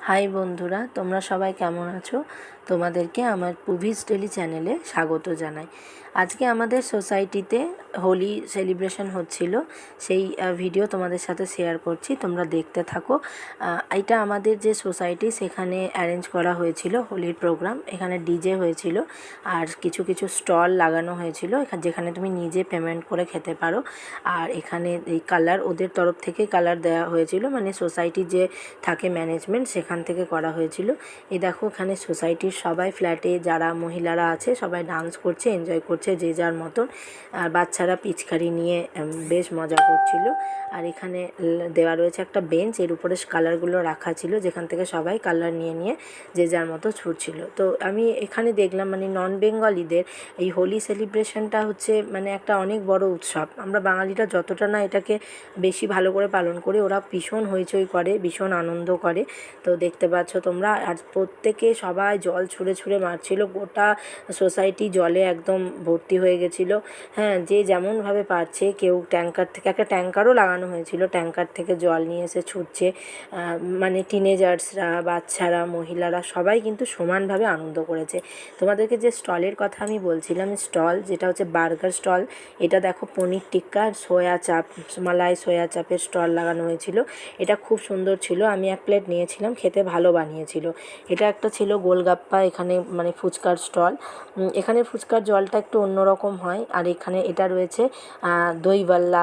High বন্ধুরা তোমরা সবাই কেমন আছো? তোমাদেরকে আমার পুভিস ডেলি চ্যানেলে স্বাগত জানাই। আজকে আমাদের সোসাইটিতে হোলি সেলিব্রেশন হচ্ছিল। সেই ভিডিও তোমাদের সাথে শেয়ার করছি, তোমরা দেখতে থাকো। এটা আমাদের যে সোসাইটি, সেখানে অ্যারেঞ্জ করা হয়েছিল হোলির প্রোগ্রাম। এখানে ডিজে হয়েছিল আর কিছু কিছু স্টল লাগানো হয়েছিল। এখা- যেখানে তুমি নিজে পেমেন্ট করে খেতে পারো। আর এখানে এই কালার, ওদের তরফ থেকে কালার দেওয়া হয়েছিল। মানে সোসাইটির যে থাকে ম্যানেজমেন্ট, সেখান থেকে করা হয়েছিল। এই দেখো এখানে সোসাইটির সবাই ফ্ল্যাটে যারা মহিলারা আছে, সবাই ডান্স করছে এনজয় করছে যে যার মতন। আর বাচ্চারা পিচকারি নিয়ে বেশ মজা করছিল। আর এখানে দেওয়া রয়েছে একটা বেঞ্চ এর উপরে কালারগুলো রাখা ছিল, যেখান থেকে সবাই কালার নিয়ে নিয়ে যে যার মতো ছুটছিল। তো আমি এখানে দেখলাম মানে নন বেঙ্গলিদের এই হোলি সেলিব্রেশনটা হচ্ছে মানে একটা অনেক বড় উৎসব। আমরা বাঙালিরা যতটা না এটাকে বেশি ভালো করে পালন করি, ওরা ভীষণ হইচই করে, ভীষণ আনন্দ করে। তো দেখতে পাচ্ছ তোমরা, আর প্রত্যেকে সবাই জল ছুঁড়ে ছুঁড়ে মারছিল, গোটা সোসাইটি জলে একদম ভর্তি হয়ে গেছিল। হ্যাঁ যে যেমনভাবে পারছে, কেউ ট্যাঙ্কার থেকে, একটা ট্যাঙ্কারও লাগানো হয়েছিল, ট্যাঙ্কার থেকে জল নিয়ে এসে ছুটছে। মানে টিনেজার্সরা বাচ্চারা, মহিলারা সবাই কিন্তু সমানভাবে আনন্দ করেছে। তোমাদেরকে যে স্টলের কথা আমি বলছিলাম, স্টল যেটা হচ্ছে বার্গার স্টল, এটা দেখো পনির টিক্কা সোয়া চাপ, মালাই সোয়া চাপের স্টল লাগানো হয়েছিল। এটা খুব সুন্দর ছিল, আমি এক প্লেট নিয়েছিলাম, খেতে ভালো বানিয়েছিল। এটা একটা ছিল গোলগাপ্পা এখানে মানে ফুচকার স্টল। এখানে ফুচকার জলটা একটু অন্যরকম হয়। আর এখানে এটা রয়েছে আহ, দই বাল্লা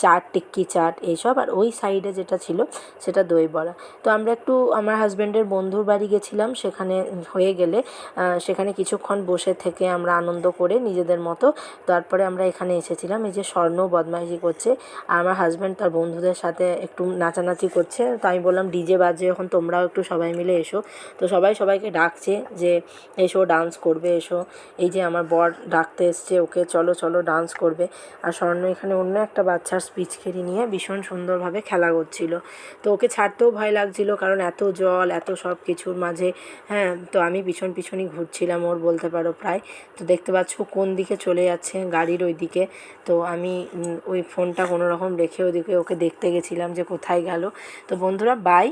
চাট টিক্কি চাট এইসব। আর ওই সাইডে যেটা ছিল সেটা দই বড়া তো আমরা একটু আমার হাজব্যান্ডের বন্ধুর বাড়ি গেছিলাম সেখানে হয়ে গেলে সেখানে কিছুক্ষণ বসে থেকে আমরা আনন্দ করে নিজেদের মতো তারপরে আমরা এখানে এসেছিলাম। এই যে স্বর্ণ বদমাইশি করছে আর আমার হাজব্যান্ড তার বন্ধুদের সাথে একটু নাচানাচি করছে। তো আমি বললাম ডিজে বাজে এখন তোমরাও একটু সবাই মিলে এসো। তো সবাই সবাইকে ডাকছে যে এসো ডান্স করবে, এসো। এই যে আমার বর ডাকতে এসছে, ওকে চলো চলো ডান্স করবে। আর স্বর্ণ এখানে অন্য একটা বাচ্চার স্পিচ খেরি নিয়ে ভীষণ সুন্দরভাবে খেলা করছিল। তো ওকে ছাড়তেও ভয় লাগছিল, কারণ এত জল, এত সব কিছুর মাঝে হ্যাঁ তো আমি পিছন পিছনই ঘুরছিলাম ওর বলতে পারো প্রায়। তো দেখতে পাচ্ছ কোন দিকে চলে যাচ্ছে গাড়ির ওই দিকে তো আমি ওই ফোনটা কোনো রকম রেখে ওদিকে ওকে দেখতে গেছিলাম যে কোথায় গেল। তো বন্ধুরা বাই